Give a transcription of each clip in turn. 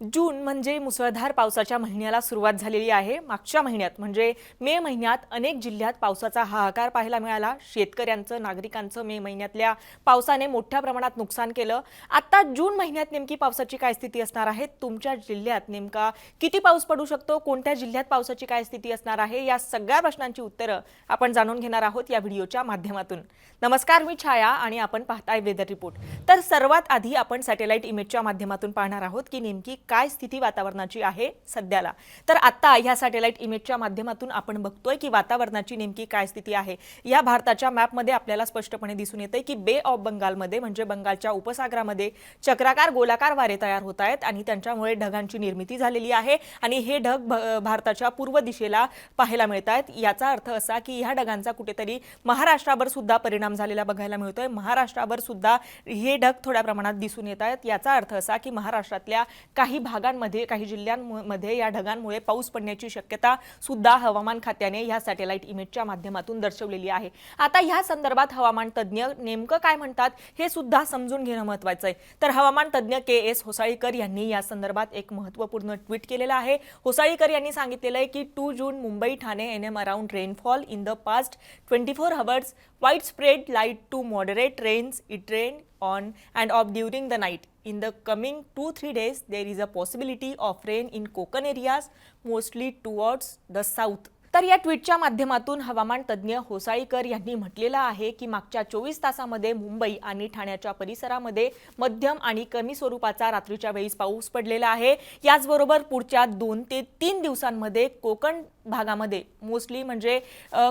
जून म्हणजे मुसळधार पावसाच्या महिन्याला सुरुवात झालेली आहे. मागच्या महिन्यात म्हणजे मे महिन्यात अनेक जिल्ह्यात पावसाचा हाहाकार पाहायला मिळाला. शेतकऱ्यांचं नागरिकांचं मे महिन्यातल्या पावसाने मोठ्या प्रमाणात नुकसान केलं. आता जून महिन्यात नेमकी पावसाची काय स्थिती असणार आहे? तुमच्या जिल्ह्यात नेमका किती पाऊस पडू शकतो? कोणत्या जिल्ह्यात पावसाची काय स्थिती असणार आहे? या सगळ्या प्रश्नांची उत्तरं आपण जाणून घेणार आहोत या व्हिडिओच्या माध्यमातून. नमस्कार मी छाया आणि आपण पाहताय वेदर रिपोर्ट. तर सर्वात आधी आपण सॅटेलाइट इमेजच्या माध्यमातून पाहणार आहोत की नेमकी काय स्थिती वातावरणाची आहे सध्याला? तर आता ह्या सॅटेलाइट इमेजच्या माध्यमातून आपण बघतोय की वातावरणाची नेमकी काय स्थिती आहे. या भारताच्या मॅपमध्ये आपल्याला स्पष्टपणे दिसून येते की बे ऑफ बंगालमध्ये म्हणजे बंगालच्या उपसागरामध्ये चक्राकार गोलाकार वारे तयार होत आहेत आणि त्यांच्यामुळे ढगांची निर्मिती झालेली आहे आणि हे ढग भ- भारताच्या पूर्व दिशेला पाहायला मिळत आहेत. याचा अर्थ असा की ह्या ढगांचा कुठेतरी महाराष्ट्रावर सुद्धा परिणाम झालेला बघायला मिळतोय. महाराष्ट्रावर सुद्धा हे ढग थोड्या प्रमाणात दिसून येत आहेत. याचा अर्थ असा की महाराष्ट्रातल्या काही भागांमध्ये काही जिल्ह्यांमध्ये या ढगांमुळे पाऊस पडण्याची शक्यता सुद्धा हवामान खात्याने ह्या सॅटेलाइट इमेजच्या माध्यमातून दर्शवलेली आहे. आता ह्या संदर्भात हवामान तज्ज्ञ नेमकं काय म्हणतात हे सुद्धा समजून घेणं महत्वाचं आहे. तर हवामान तज्ज्ञ के एस होसाळीकर यांनी या संदर्भात एक महत्त्वपूर्ण ट्विट केलेलं आहे. होसाळीकर यांनी सांगितलेलं आहे की two June Mumbai Thane N M around rainfall in the past twenty four hours wide spread light to moderate rains it rain on and off during the night. In the coming two three days, there is a possibility of rain in Konkan areas, mostly towards the south. तर या ट्विटच्या माध्यमातून हवामान तज्ज्ञ होसाळीकर यांनी म्हटलेलं आहे की मागच्या चोवीस तासामध्ये मुंबई आणि ठाण्याच्या परिसरामध्ये मध्यम आणि कमी स्वरूपाचा रात्रीच्या वेळीस पाऊस पडलेला आहे. याचबरोबर पुढच्या दोन ते तीन दिवसांमध्ये कोकण भागामध्ये मोस्टली म्हणजे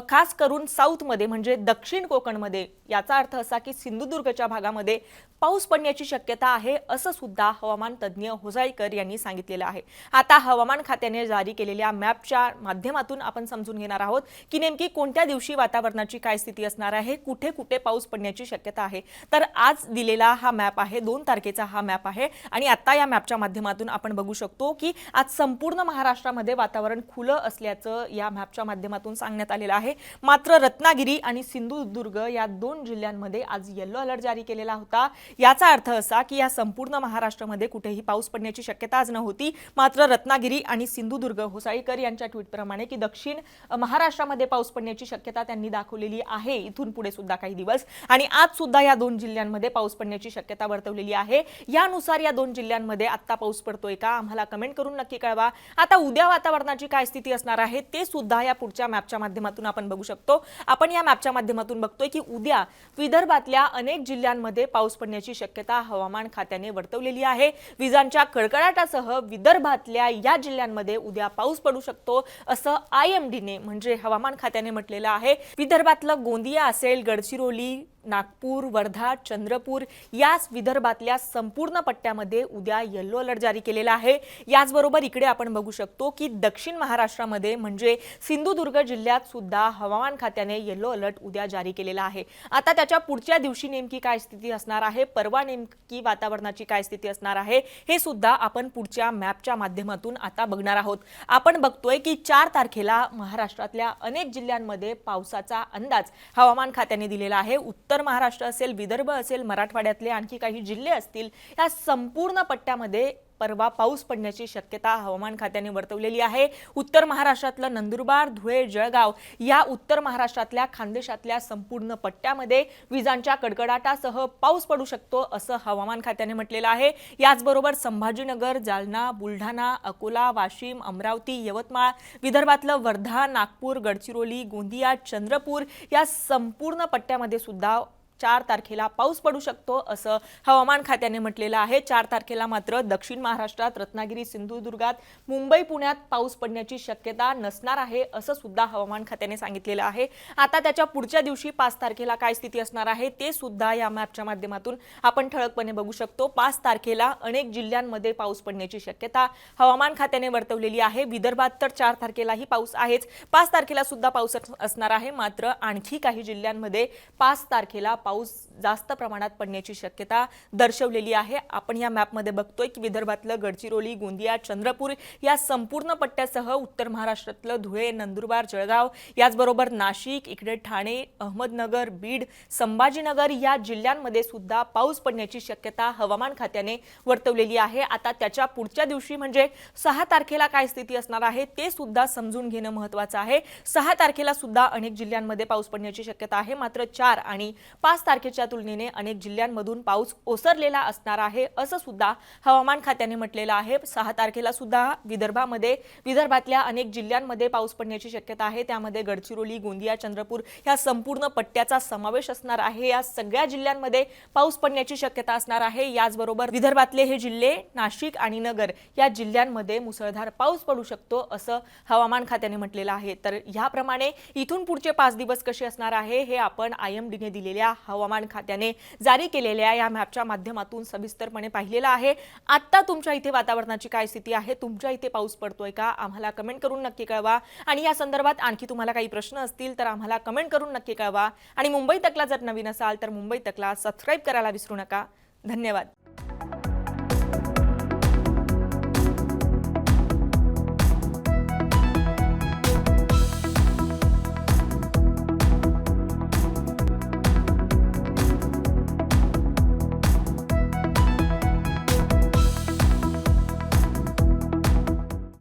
खास करून साऊथमध्ये म्हणजे दक्षिण कोकणमध्ये याचा अर्थ असा की सिंधुदुर्गच्या भागामध्ये पाऊस पडण्याची शक्यता आहे असं सुद्धा हवामान तज्ज्ञ होसाळीकर यांनी सांगितलेलं आहे. आता हवामान खात्याने जारी केलेल्या मॅपच्या माध्यमातून आपण समजून घेणार आहोत की नेमकी कोणत्या दिवशी वातावरणाची काय स्थिती असणार आहे कुठे कुठे पाऊस पडण्याची शक्यता आहे. तर आज दिलेला हा मॅप आहे दोन तारखेचा हा मॅप आहे आणि आता या मॅपच्या माध्यमातून आपण बघू शकतो की आज संपूर्ण महाराष्ट्रामध्ये वातावरण खुलं असल्याचं या मॅपच्या माध्यमातून सांगण्यात आलेलं आहे. मात्र रत्नागिरी आणि सिंधुदुर्ग या दोन जिल्ह्यांमध्ये आज येलो अलर्ट जारी केलेला होता. याचा अर्थ असा की या संपूर्ण महाराष्ट्रामध्ये कुठेही पाऊस पडण्याची शक्यता आज नव्हती. मात्र रत्नागिरी आणि सिंधुदुर्ग होसाळीकर यांच्या ट्विटप्रमाणे की दक्षिण महाराष्ट्रामध्ये पाऊस पडण्याची शक्यता त्यांनी दाखवलेली आहे. इथून पुढे सुद्धा काही दिवस. आणि आज सुद्धा या दोन जिल्ह्यांमध्ये पाऊस पडण्याची शक्यता वर्तवलेली आहे. यानुसार या दोन जिल्ह्यांमध्ये आत्ता पाऊस पडतोय का? आम्हाला कमेंट करून नक्की कळवा. आता उद्या वातावरणाची काय स्थिती असणार आहे ते सुद्धा या पुढच्या मॅपच्या माध्यमातून आपण बघू शकतो. आपण या मॅपच्या माध्यमातून बघतोय की उद्या विदर्भातल्या अनेक जिल्ह्यांमध्ये पाऊस पडण्याची शक्यता हवामान खात्याने वर्तवलेली आहे. विजांच्या कडकडाटासह विदर्भातल्या या जिल्ह्यांमध्ये उद्या पाऊस पडू शकतो असं आय एम डीने म्हणजे हवामान खात्याने म्हटलेलं आहे. विदर्भातलं गोंदिया असेल गडचिरोली नागपूर वर्धा चंद्रपूर याच विदर्भातल्या संपूर्ण पट्ट्यामध्ये उद्या येल्लो अलर्ट जारी केलेला आहे. याचबरोबर इकडे आपण बघू शकतो की दक्षिण महाराष्ट्रामध्ये म्हणजे सिंधुदुर्ग जिल्ह्यात सुद्धा हवामान खात्याने येल्लो अलर्ट उद्या जारी केलेला आहे. आता त्याच्या पुढच्या दिवशी नेमकी काय स्थिती असणार आहे? परवा नेमकी वातावरणाची काय स्थिती असणार आहे? हे सुद्धा आपण पुढच्या मॅपच्या माध्यमातून आता बघणार आहोत. आपण बघतोय की चार तारखेला महाराष्ट्रातल्या अनेक जिल्ह्यांमध्ये पावसाचा अंदाज हवामान खात्याने दिलेला आहे. उत्तर महाराष्ट्र असेल विदर्भ असेल मराठवाड्यातले आणखी काही जिल्हे असतील या संपूर्ण पट्ट्यामध्ये परवा पाऊस पडण्याची शक्यता हवामान खात्याने वर्तवलेली आहे. उत्तर महाराष्ट्रातलं नंदुरबार धुळे जळगाव या उत्तर महाराष्ट्रातल्या खानदेशातल्या संपूर्ण पट्ट्यामध्ये विजांच्या कडकडाटासह पाऊस पडू शकतो असं हवामान खात्याने म्हटलेलं आहे. याचबरोबर संभाजीनगर जालना बुलढाणा अकोला वाशिम अमरावती यवतमाळ विदर्भातलं वर्धा नागपूर गडचिरोली गोंदिया चंद्रपूर या संपूर्ण पट्ट्यामध्ये सुद्धा चार तारखेला पाऊस पडू शकतो असं हवामान खात्याने म्हटलेलं आहे. चार तारखेला मात्र दक्षिण महाराष्ट्रात रत्नागिरी सिंधुदुर्गात मुंबई पुण्यात पाऊस पडण्याची शक्यता नसणार आहे असं सुद्धा हवामान खात्याने सांगितलेलं आहे. आता त्याच्या पुढच्या दिवशी पाच तारखेला काय स्थिती असणार आहे ते सुद्धा या मॅपच्या माध्यमातून आपण ठळकपणे बघू शकतो. पाच तारखेला अनेक जिल्ह्यांमध्ये पाऊस पडण्याची शक्यता हवामान खात्याने वर्तवलेली आहे. विदर्भात तर चार तारखेलाही पाऊस आहेच. पाच तारखेला सुद्धा पाऊस अस- असणार आहे मात्र आणखी काही जिल्ह्यांमध्ये पाच तारखेला पाऊस जास्त प्रमाणात पडण्याची शक्यता दर्शवलेली आहे. आपण या मॅपमध्ये बघतोय की विदर्भातलं गडचिरोली गोंदिया चंद्रपूर या संपूर्ण पट्ट्यासह उत्तर महाराष्ट्रातलं धुळे नंदुरबार जळगाव याचबरोबर नाशिक इकडे ठाणे अहमदनगर बीड संभाजीनगर या जिल्ह्यांमध्ये सुद्धा पाऊस पडण्याची शक्यता हवामान खात्याने वर्तवलेली आहे. आता त्याच्या पुढच्या दिवशी म्हणजे सहा तारखेला काय स्थिती असणार आहे ते सुद्धा समजून घेणं महत्वाचं आहे. सहा तारखेला सुद्धा अनेक जिल्ह्यांमध्ये पाऊस पडण्याची शक्यता आहे. मात्र चार आणि पाच पाच तारखेच्या तुलनेने अनेक जिल्ह्यांमधून पाऊस ओसरलेला असणार आहे असं सुद्धा हवामान खात्याने म्हटलेलं आहे. सहा तारखेला सुद्धा विदर्भामध्ये विदर्भातल्या अनेक जिल्ह्यांमध्ये पाऊस पडण्याची शक्यता आहे. त्यामध्ये गडचिरोली गोंदिया चंद्रपूर या संपूर्ण पट्ट्याचा समावेश असणार आहे. या सगळ्या जिल्ह्यांमध्ये पाऊस पडण्याची शक्यता असणार आहे. याचबरोबर विदर्भातले हे जिल्हे नाशिक आणि नगर या जिल्ह्यांमध्ये मुसळधार पाऊस पडू शकतो असं हवामान खात्याने म्हटलेलं आहे. तर ह्याप्रमाणे इथून पुढचे पाच दिवस कसे असणार आहे हे आपण आय एम डीने दिलेल्या हवामान खात्याने जारी केलेल्या या मॅपच्या माध्यमातून सविस्तरपणे पाहिलेलं आहे. आत्ता तुमच्या इथे वातावरणाची काय स्थिती आहे? तुमच्या इथे पाऊस पडतोय का? आम्हाला कमेंट करून नक्की कळवा. आणि या संदर्भात आणखी तुम्हाला काही प्रश्न असतील तर आम्हाला कमेंट करून नक्की कळवा. आणि मुंबई तकला जर नवीन असाल तर मुंबई तकला सबस्क्राईब करायला विसरू नका. धन्यवाद.